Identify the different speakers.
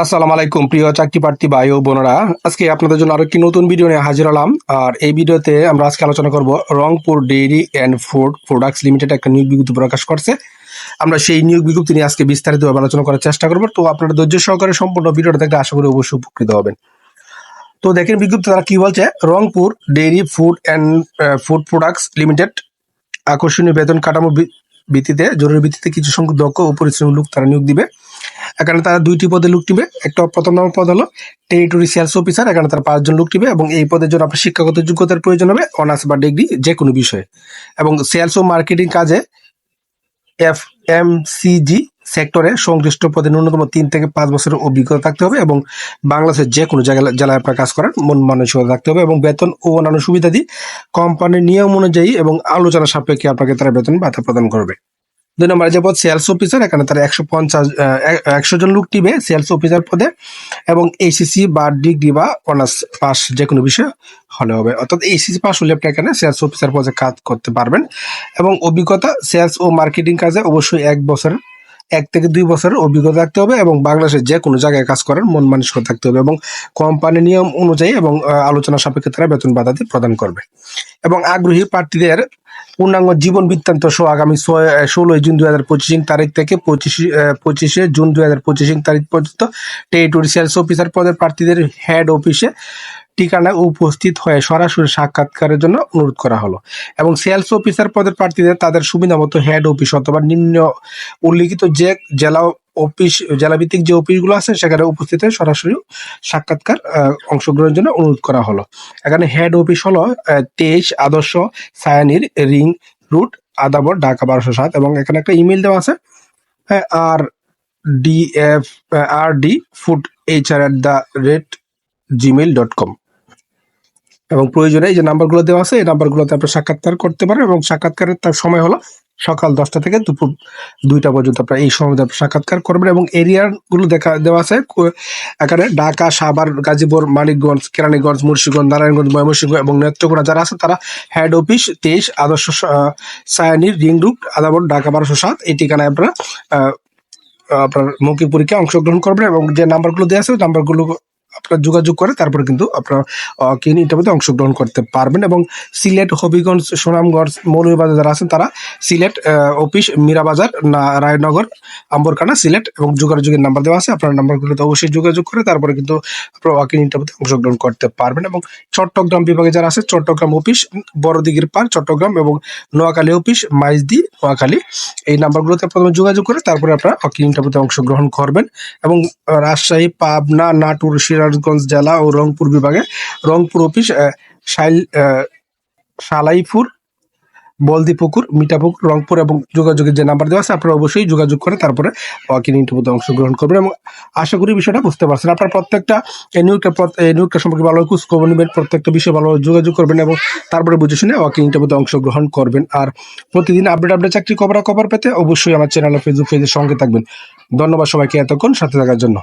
Speaker 1: আসসালামু আলাইকুম, প্রিয় চাকরি প্রার্থী ভাই ও বোনেরা। আজকে আপনাদের জন্য আরও একটি নতুন ভিডিও নিয়ে হাজির হলাম। আর এই ভিডিওতে আমরা আজকে আলোচনা করব Rangpur dairy and food products limited একটা নিয়োগ বিজ্ঞপ্তি প্রকাশ করছে। আমরা সেই নিয়োগ বিজ্ঞপ্তি নিয়ে আজকে বিস্তারিতভাবে আলোচনা করার চেষ্টা করব। তো আপনারা ধৈর্য সহকারে সম্পূর্ণ ভিডিওটা দেখলে আশা করি অবশ্যই উপকৃত হবেন। তো দেখেন বিজ্ঞপ্তি তারা কি বলছে? Rangpur dairy food and food products limited আকর্ষণীয় বেতন কাঠামো ভিত্তিতে, জরুরি ভিত্তিতে কিছু সংখ্যক দক্ষ ও পরিশ্রমী লোক তারা নিয়োগ দিবে। এখানে তারা দুইটি পদে লোক টিবে একটা প্রথম নম্বর পদ হলো টেরিটরি সেলস অফিসার এখানে তারা পাঁচজন লোক টিবে এবং এই পদের জন্য আপনার শিক্ষাগত যোগ্যতার প্রয়োজন হবে অনার্স বা ডিগ্রি যে কোনো বিষয়ে। এবং সেলস ও মার্কেটিং কাজে এফ এম সিজি সেক্টরে সংশ্লিষ্ট পদে ন্যূনতম তিন থেকে পাঁচ বছরের অভিজ্ঞতা থাকতে হবে এবং বাংলাদেশের যে কোনো জায়গায়, জেলায় আপনার কাজ করার মন মানসিকতা থাকতে হবে এবং বেতন ও অন্যান্য সুবিধাদি কোম্পানির নিয়ম অনুযায়ী এবং আলোচনা সাপেক্ষে আপনাকে তারা বেতন ভাতা প্রদান করবে। দুই নম্বরে যে পদ সেলস অফিসার এখানে তারা একশো পঞ্চাশ একশো জন লোক টিবে সেলস অফিসার পদে এবং এইসিসি বা ডিগ্রি বা অনার্স পাস যে কোনো বিষয় হলে হবে। অর্থাৎ এইসিসি পাস হলে আপনি এখানে সেলস অফিসার পদে কাজ করতে পারবেন এবং অভিজ্ঞতা সেলস ও মার্কেটিং কাজে অবশ্যই এক বছর এক থেকে দুই বছরের অভিজ্ঞতা থাকতে হবে এবং বাংলাদেশের যে কোনো জায়গায় কাজ করার মন মানসিকতা থাকতে হবে এবং কোম্পানির নিয়ম অনুযায়ী এবং আলোচনা সাপেক্ষে তারা বেতন বাধাতে প্রদান করবে। এবং আগ্রহী প্রার্থীদের পূর্ণাঙ্গ জীবন বৃত্তান্ত সহ আগামী ষোলোই জুন দু হাজার পঁচিশ তারিখ থেকে পঁচিশে পঁচিশে জুন দু হাজার পঁচিশ তারিখ পর্যন্ত টেরিটরি সেলস অফিসার পদের প্রার্থীদের হেড অফিসে ঠিকানায় উপস্থিত হয়ে সরাসরি সাক্ষাৎকারের জন্য অনুরোধ করা হলো। এবং সেলস অফিসার পদের প্রার্থীদের তাদের সুবিধা মতো হেড অফিস অথবা নিম্ন উল্লিখিত যে জেলা অফিস জেলাভিত্তিক যে অফিসগুলো আছে সেখানে উপস্থিত হয়ে সরাসরি সাক্ষাৎকার অংশগ্রহণের জন্য অনুরোধ করা হলো। এখানে হেড অফিস হলো তেইশ আদর্শ সায়ানির রিং রুট আদাবর ঢাকা বারোশো সাত এবং এখানে একটা ইমেল দেওয়া আছে হ্যাঁ, আর D F R D food H R at the rate gmail dot com এবং প্রয়োজনে এই যে নাম্বারগুলো দেওয়া আছে এই নাম্বারগুলোতে আপনি সাক্ষাৎকার করতে পারেন এবং সাক্ষাৎকারের তার সময় হলো সকাল দশটা থেকে দুপুর দুইটা পর্যন্ত আপনার এই সময় সাক্ষাৎকার করবেন এবং এরিয়ারগুলো দেখা দেওয়া আছে এখানে ঢাকা সাভার গাজীপুর মানিকগঞ্জ কেরানীগঞ্জ মুন্সিগঞ্জ নারায়ণগঞ্জ ময়মনসিংহ এবং নেত্রকোনা যারা আছে তারা হেড অফিস তেইশ আদর্শ আহ, সায়ানির রিং রুট আদাবর ঢাকা বারোশো সাত এই ঠিকানায় আপনারা আপনার মৌখিক পরীক্ষায় অংশগ্রহণ করবেন এবং যে নাম্বারগুলো দেওয়া আছে নাম্বারগুলো আপনার যোগাযোগ করে, তারপরে কিন্তু আপনার কিন ইন্টারভিউতে অংশগ্রহণ করতে পারবেন এবং সিলেট, হবিগঞ্জ সুনামগঞ্জ মৌলভীবাজার যারা আছেন তারা সিলেট অফিস মীরাবাজার রায়নগর, আম্বরখানা, সিলেট এবং যোগাযোগের নাম্বার দেওয়া আছে। আপনার নাম্বারগুলোতে অবশ্যই যোগাযোগ করে, তারপরে কিন্তু আপনার ওয়াকিং ইন্টারভিউতে অংশগ্রহণ করতে পারবেন এবং চট্টগ্রাম বিভাগে যারা আছে, চট্টগ্রাম অফিস বড়দিঘির পার চট্টগ্রাম এবং নোয়াখালী অফিস মাইজদি, নোয়াখালী, এই নাম্বারগুলোতে প্রথমে যোগাযোগ করে, তারপরে আপনারা ওয়াকিং ইন্টারভিউতে অংশগ্রহণ করবেন এবং রাজশাহী, পাবনা, নাটোর সিরাজগঞ্জ জেলা ও রংপুর বিভাগে। রংপুর অফিস শাইল সালাইপুর বলদিপুকুর, মিঠাপুকুর, রংপুর এবং যোগাযোগের যে নাম্বার দেওয়া আছে, আপনারা অবশ্যই যোগাযোগ করে তারপরে ওয়াকিং ইন্টারভিউতে অংশগ্রহণ করবেন এবং আশা করি বিষয়টা বুঝতে পারছেন। আপনার প্রত্যেকটা নিয়োগটা নিয়োগটা সম্পর্কে ভালো খোঁজ খবর নেবেন, প্রত্যেকটা বিষয়ে ভালো যোগাযোগ করবেন এবং তারপরে বুঝে শুনে ওয়াকিং ইন্টারভিউতে অংশগ্রহণ করবেন। আর প্রতিদিন আপডেট আপডেট চাকরি খবর খবর পেতে অবশ্যই আমার চ্যানেল ফেসবুক পেজের সঙ্গে থাকবেন। ধন্যবাদ সবাইকে এতক্ষণ, সাথে থাকার জন্য।